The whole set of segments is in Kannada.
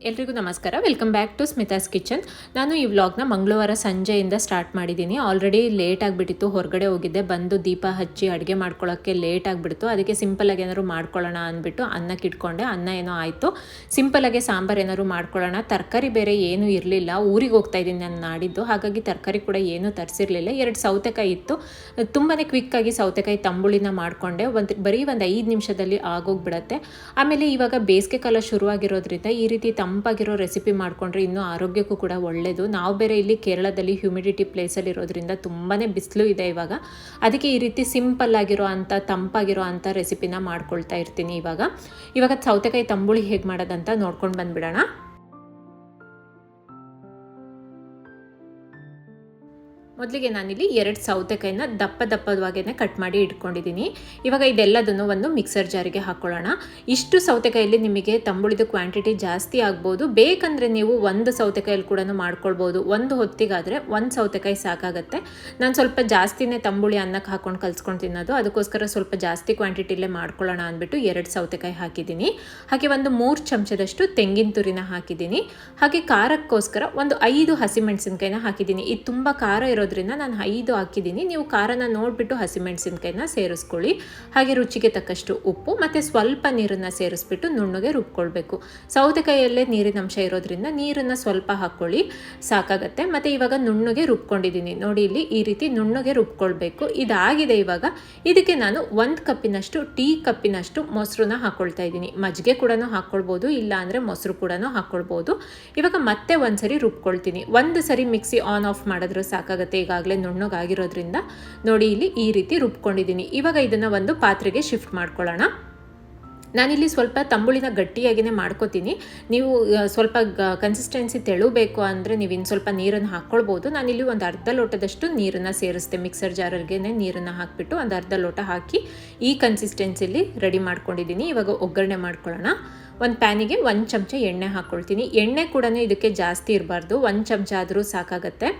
ಎಲ್ರಿಗೂ ನಮಸ್ಕಾರ. Welcome back to Smita's kitchen ನಾನು ಈ ವ್ಲಾಗ್ನ ಮಂಗಳವಾರ ಸಂಜೆಯಿಂದ ಸ್ಟಾರ್ಟ್ ಮಾಡಿದ್ದೀನಿ. ಆಲ್ರೆಡಿ ಲೇಟ್ ಆಗಿಬಿಟ್ಟಿತ್ತು. ಹೊರಗಡೆ ಹೋಗಿದ್ದೆ. ಬಂದು ದೀಪ ಹಚ್ಚಿ ಅಡುಗೆ ಮಾಡ್ಕೊಳ್ಳೋಕ್ಕೆ ಲೇಟ್ ಆಗಿಬಿಡ್ತು. ಅದಕ್ಕೆ ಸಿಂಪಲಾಗಿ ಏನಾದ್ರು ಮಾಡ್ಕೊಳ್ಳೋಣ ಅಂದ್ಬಿಟ್ಟು ಅನ್ನಕ್ಕೆ ಇಟ್ಕೊಂಡೆ. ಅನ್ನ ಏನೋ ಆಯಿತು. ಸಿಂಪಲಾಗಿ ಸಾಂಬಾರು ಏನಾದ್ರು ಮಾಡ್ಕೊಳ್ಳೋಣ. ತರಕಾರಿ ಬೇರೆ ಏನೂ ಇರಲಿಲ್ಲ. ಊರಿಗೆ ಹೋಗ್ತಾ ಇದ್ದೀನಿ ನಾನು ನಾಡಿದ್ದು. ಹಾಗಾಗಿ ತರಕಾರಿ ಕೂಡ ಏನೂ ತರಿಸಿರಲಿಲ್ಲ. ಎರಡು ಸೌತೆಕಾಯಿ ಇತ್ತು. ತುಂಬಾ ಕ್ವಿಕ್ಕಾಗಿ ಸೌತೆಕಾಯಿ ತಂಬುಳಿನ ಮಾಡಿಕೊಂಡೆ. ಒಂದು ಬರೀ ಒಂದು ಐದು ನಿಮಿಷದಲ್ಲಿ ಆಗೋಗ್ಬಿಡತ್ತೆ. ಆಮೇಲೆ ಇವಾಗ ಬೇಸಿಗೆ ಕಾಲ ಶುರುವಾಗಿರೋದ್ರಿಂದ ಈ ರೀತಿ ತಂಪಾಗಿರೋ ರೆಸಿಪಿ ಮಾಡಿಕೊಂಡ್ರೆ ಇನ್ನೂ ಆರೋಗ್ಯಕ್ಕೂ ಕೂಡ ಒಳ್ಳೆಯದು ನಾವು ಬೇರೆ ಇಲ್ಲಿ ಕೇರಳದಲ್ಲಿ ಹ್ಯುಮಿಡಿಟಿ ಪ್ಲೇಸಲ್ಲಿ ಇರೋದ್ರಿಂದ ತುಂಬಾ ಬಿಸಿಲು ಇದೆ ಇವಾಗ. ಅದಕ್ಕೆ ಈ ರೀತಿ ಸಿಂಪಲ್ ಆಗಿರೋ ಅಂಥ ತಂಪಾಗಿರೋ ಅಂಥ ರೆಸಿಪಿನ ಮಾಡ್ಕೊಳ್ತಾ ಇರ್ತೀನಿ ಇವಾಗ. ಇವಾಗ ಸೌತೆಕಾಯಿ ತಂಬುಳಿ ಹೇಗೆ ಮಾಡೋದಂತ ನೋಡ್ಕೊಂಡು ಬಂದ್ಬಿಡೋಣ. ಮೊದಲಿಗೆ ನಾನಿಲ್ಲಿ ಎರಡು ಸೌತೆಕಾಯಿನ ದಪ್ಪ ದಪ್ಪದವಾಗೇ ಕಟ್ ಮಾಡಿ ಇಟ್ಕೊಂಡಿದ್ದೀನಿ. ಇವಾಗ ಇದೆಲ್ಲದನ್ನು ಒಂದು ಮಿಕ್ಸರ್ ಜಾರಿಗೆ ಹಾಕ್ಕೊಳ್ಳೋಣ ಇಷ್ಟು ಸೌತೆಕಾಯಲ್ಲಿ ನಿಮಗೆ ತಂಬುಳಿದ ಕ್ವಾಂಟಿಟಿ ಜಾಸ್ತಿ ಆಗ್ಬೋದು. ಬೇಕಂದರೆ ನೀವು ಒಂದು ಸೌತೆಕಾಯಲ್ಲಿ ಕೂಡ ಮಾಡ್ಕೊಳ್ಬೋದು. ಒಂದು ಹೊತ್ತಿಗಾದರೆ ಒಂದು ಸೌತೆಕಾಯಿ ಸಾಕಾಗುತ್ತೆ. ನಾನು ಸ್ವಲ್ಪ ಜಾಸ್ತಿನೇ ತಂಬುಳಿ ಅನ್ನಕ್ಕೆ ಹಾಕ್ಕೊಂಡು ಕಲ್ಸ್ಕೊಂಡು ತಿನ್ನೋದು. ಅದಕ್ಕೋಸ್ಕರ ಸ್ವಲ್ಪ ಜಾಸ್ತಿ ಕ್ವಾಂಟಿಟಿಲೇ ಮಾಡ್ಕೊಳ್ಳೋಣ ಅಂದ್ಬಿಟ್ಟು ಎರಡು ಸೌತೆಕಾಯಿ ಹಾಕಿದ್ದೀನಿ. ಹಾಗೆ ಒಂದು ಮೂರು ಚಮಚದಷ್ಟು ತೆಂಗಿನ ತುರಿನ ಹಾಕಿದ್ದೀನಿ. ಹಾಗೆ ಖಾರಕ್ಕೋಸ್ಕರ ಒಂದು ಐದು ಹಸಿಮೆಣಸಿನ್ಕಾಯಿನ ಹಾಕಿದ್ದೀನಿ. ಇದು ತುಂಬ ಖಾರ ಇರೋದ್ರಿಂದ ನಾನು ಐದು ಹಾಕಿದ್ದೀನಿ. ನೀವು ಖಾರನ ನೋಡಿಬಿಟ್ಟು ಹಸಿಮೆಣಸಿನ್ಕಾಯಿನ ಸೇರಿಸ್ಕೊಳ್ಳಿ. ಹಾಗೆ ರುಚಿಗೆ ತಕ್ಕಷ್ಟು ಉಪ್ಪು ಮತ್ತು ಸ್ವಲ್ಪ ನೀರನ್ನು ಸೇರಿಸ್ಬಿಟ್ಟು ನುಣ್ಣಗೆ ರುಬ್ಕೊಳ್ಬೇಕು. ಸೌತೆಕಾಯಿಯಲ್ಲೇ ನೀರಿನ ಅಂಶ ಇರೋದ್ರಿಂದ ನೀರನ್ನು ಸ್ವಲ್ಪ ಹಾಕ್ಕೊಳ್ಳಿ. ಸಾಕಾಗತ್ತೆ. ಮತ್ತು ಇವಾಗ ನುಣ್ಣಗೆ ರುಬ್ಕೊಂಡಿದ್ದೀನಿ. ನೋಡಿ ಇಲ್ಲಿ ಈ ರೀತಿ ನುಣ್ಣಗೆ ರುಬ್ಕೊಳ್ಬೇಕು. ಇದಾಗಿದೆ ಇವಾಗ. ಇದಕ್ಕೆ ನಾನು ಒಂದು ಕಪ್ಪಿನಷ್ಟು, ಟೀ ಕಪ್ಪಿನಷ್ಟು ಮೊಸರನ್ನ ಹಾಕ್ಕೊಳ್ತಾ ಇದ್ದೀನಿ. ಮಜ್ಜಿಗೆ ಕೂಡ ಹಾಕ್ಕೊಳ್ಬೋದು, ಇಲ್ಲ ಅಂದರೆ ಮೊಸರು ಕೂಡ ಹಾಕ್ಕೊಳ್ಬೋದು. ಇವಾಗ ಮತ್ತೆ ಒಂದ್ಸರಿ ರುಬ್ಕೊಳ್ತೀನಿ. ಒಂದು ಸರಿ ಮಿಕ್ಸಿ ಆನ್ ಆಫ್ ಮಾಡಿದ್ರೆ ಸಾಕಾಗುತ್ತೆ. ಈಗಾಗಲೇ ನುಣ್ಣಗಾಗಿರೋದ್ರಿಂದ ನೋಡಿ ಇಲ್ಲಿ ಈ ರೀತಿ ರುಬ್ಕೊಂಡಿದ್ದೀನಿ. ಇವಾಗ ಇದನ್ನು ಒಂದು ಪಾತ್ರೆಗೆ ಶಿಫ್ಟ್ ಮಾಡ್ಕೊಳ್ಳೋಣ. ನಾನಿಲ್ಲಿ ಸ್ವಲ್ಪ ತಂಬುಳಿನ ಗಟ್ಟಿಯಾಗಿಯೇ ಮಾಡ್ಕೋತೀನಿ. ನೀವು ಸ್ವಲ್ಪ ಕನ್ಸಿಸ್ಟೆನ್ಸಿ ತೆಳುಬೇಕು ಅಂದರೆ ನೀವು ಇನ್ನು ಸ್ವಲ್ಪ ನೀರನ್ನು ಹಾಕ್ಕೊಳ್ಬೋದು. ನಾನಿಲ್ಲಿ ಒಂದು ಅರ್ಧ ಲೋಟದಷ್ಟು ನೀರನ್ನು ಸೇರಿಸ್ತೆ. ಮಿಕ್ಸರ್ ಜಾರಲ್ಗೆ ನೀರನ್ನು ಹಾಕಿಬಿಟ್ಟು ಒಂದು ಅರ್ಧ ಲೋಟ ಹಾಕಿ ಈ ಕನ್ಸಿಸ್ಟೆನ್ಸಿಲಿ ರೆಡಿ ಮಾಡ್ಕೊಂಡಿದ್ದೀನಿ. ಇವಾಗ ಒಗ್ಗರಣೆ ಮಾಡ್ಕೊಳ್ಳೋಣ. ಒಂದು ಪ್ಯಾನಿಗೆ ಒಂದು ಚಮಚ ಎಣ್ಣೆ ಹಾಕ್ಕೊಳ್ತೀನಿ. ಎಣ್ಣೆ ಕೂಡ ಇದಕ್ಕೆ ಜಾಸ್ತಿ ಇರಬಾರ್ದು. ಒಂದು ಚಮಚ ಆದರೂ ಸಾಕಾಗತ್ತೆ.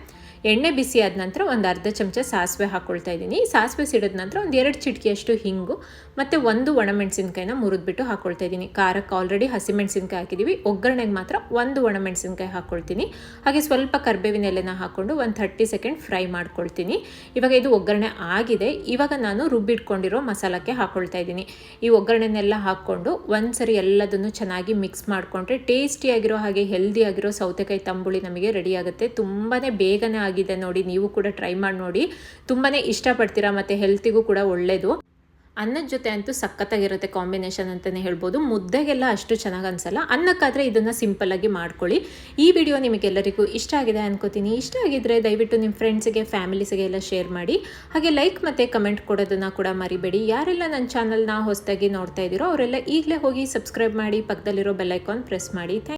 ಎಣ್ಣೆ ಬಿಸಿ ಆದ ನಂತರ ಒಂದು ಅರ್ಧ ಚಮಚ ಸಾಸಿವೆ ಹಾಕ್ಕೊಳ್ತಾ ಇದ್ದೀನಿ. ಸಾಸಿವೆ ಸಿಡಿದ ನಂತರ ಒಂದು ಎರಡು ಚಿಟಕಿಯಷ್ಟು ಹಿಂಗು ಮತ್ತು ಒಂದು ಒಣಮೆಣಸಿನ್ಕಾಯಿನ ಮುರಿದ್ಬಿಟ್ಟು ಹಾಕ್ಕೊಳ್ತಾ ಇದ್ದೀನಿ. ಖಾರಕ್ಕೆ ಆಲ್ರೆಡಿ ಹಸಿಮೆಣಸಿನ್ಕಾಯಿ ಹಾಕಿದ್ದೀವಿ ಒಗ್ಗರಣೆಗೆ ಮಾತ್ರ ಒಂದು ಒಣಮೆಣಸಿನ್ಕಾಯಿ ಹಾಕ್ಕೊಳ್ತೀನಿ ಹಾಗೆ ಸ್ವಲ್ಪ ಕರ್ಬೇವಿನ ಎಲೆನ ಹಾಕ್ಕೊಂಡು ಒಂದು ಥರ್ಟಿ ಸೆಕೆಂಡ್ ಫ್ರೈ ಮಾಡ್ಕೊಳ್ತೀನಿ. ಇವಾಗ ಇದು ಒಗ್ಗರಣೆ ಆಗಿದೆ. ಇವಾಗ ನಾನು ರುಬ್ಬಿಟ್ಕೊಂಡಿರೋ ಮಸಾಲಕ್ಕೆ ಹಾಕ್ಕೊಳ್ತಾ ಇದ್ದೀನಿ. ಈ ಒಗ್ಗರಣೆನೆಲ್ಲ ಹಾಕ್ಕೊಂಡು ಒಂದ್ಸರಿ ಎಲ್ಲದನ್ನು ಚೆನ್ನಾಗಿ ಮಿಕ್ಸ್ ಮಾಡಿಕೊಂಡ್ರೆ ಟೇಸ್ಟಿಯಾಗಿರೋ ಹಾಗೆ ಹೆಲ್ದಿ ಆಗಿರೋ ಸೌತೆಕಾಯಿ ತಂಬುಳಿ ನಮಗೆ ರೆಡಿ ಆಗುತ್ತೆ. ತುಂಬಾ ಬೇಗನೆ ಆಗಿದೆ ನೋಡಿ, ನೀವು ಕೂಡ ಟ್ರೈ ಮಾಡಿ ನೋಡಿ. ತುಂಬಾ ಇಷ್ಟಪಡ್ತೀರಾ ಮತ್ತು ಹೆಲ್ತಿಗೂ ಕೂಡ ಒಳ್ಳೆಯದು ಅನ್ನದ ಜೊತೆ ಅಂತೂ ಸಖತ್ತಾಗಿರುತ್ತೆ ಕಾಂಬಿನೇಷನ್ ಅಂತಲೇ ಹೇಳ್ಬೋದು. ಮುದ್ದೆಗೆಲ್ಲ ಅಷ್ಟು ಚೆನ್ನಾಗಿ ಅನ್ಸಲ್ಲ. ಅನ್ನಕ್ಕಾದರೆ ಇದನ್ನು ಸಿಂಪಲ್ಲಾಗಿ ಮಾಡ್ಕೊಳ್ಳಿ. ಈ ವಿಡಿಯೋ ನಿಮಗೆಲ್ಲರಿಗೂ ಇಷ್ಟ ಆಗಿದೆ ಅನ್ಕೋತೀನಿ. ಇಷ್ಟ ಆಗಿದ್ರೆ ದಯವಿಟ್ಟು ನಿಮ್ಮ ಫ್ರೆಂಡ್ಸಿಗೆ ಫ್ಯಾಮಿಲೀಸಿಗೆ ಎಲ್ಲ ಶೇರ್ ಮಾಡಿ. ಹಾಗೆ ಲೈಕ್ ಮತ್ತು ಕಮೆಂಟ್ ಕೊಡೋದನ್ನು ಕೂಡ ಮರಿಬೇಡಿ. ಯಾರೆಲ್ಲ ನನ್ನ ಚಾನಲ್ನ ಹೊಸದಾಗಿ ನೋಡ್ತಾ ಇದ್ದೀರೋ ಅವರೆಲ್ಲ ಈಗಲೇ ಹೋಗಿ ಸಬ್ಸ್ಕ್ರೈಬ್ ಮಾಡಿ, ಪಕ್ಕದಲ್ಲಿರೋ ಬೆಲ್ಲೈಕಾನ್ ಪ್ರೆಸ್ ಮಾಡಿ. ಥ್ಯಾಂಕ್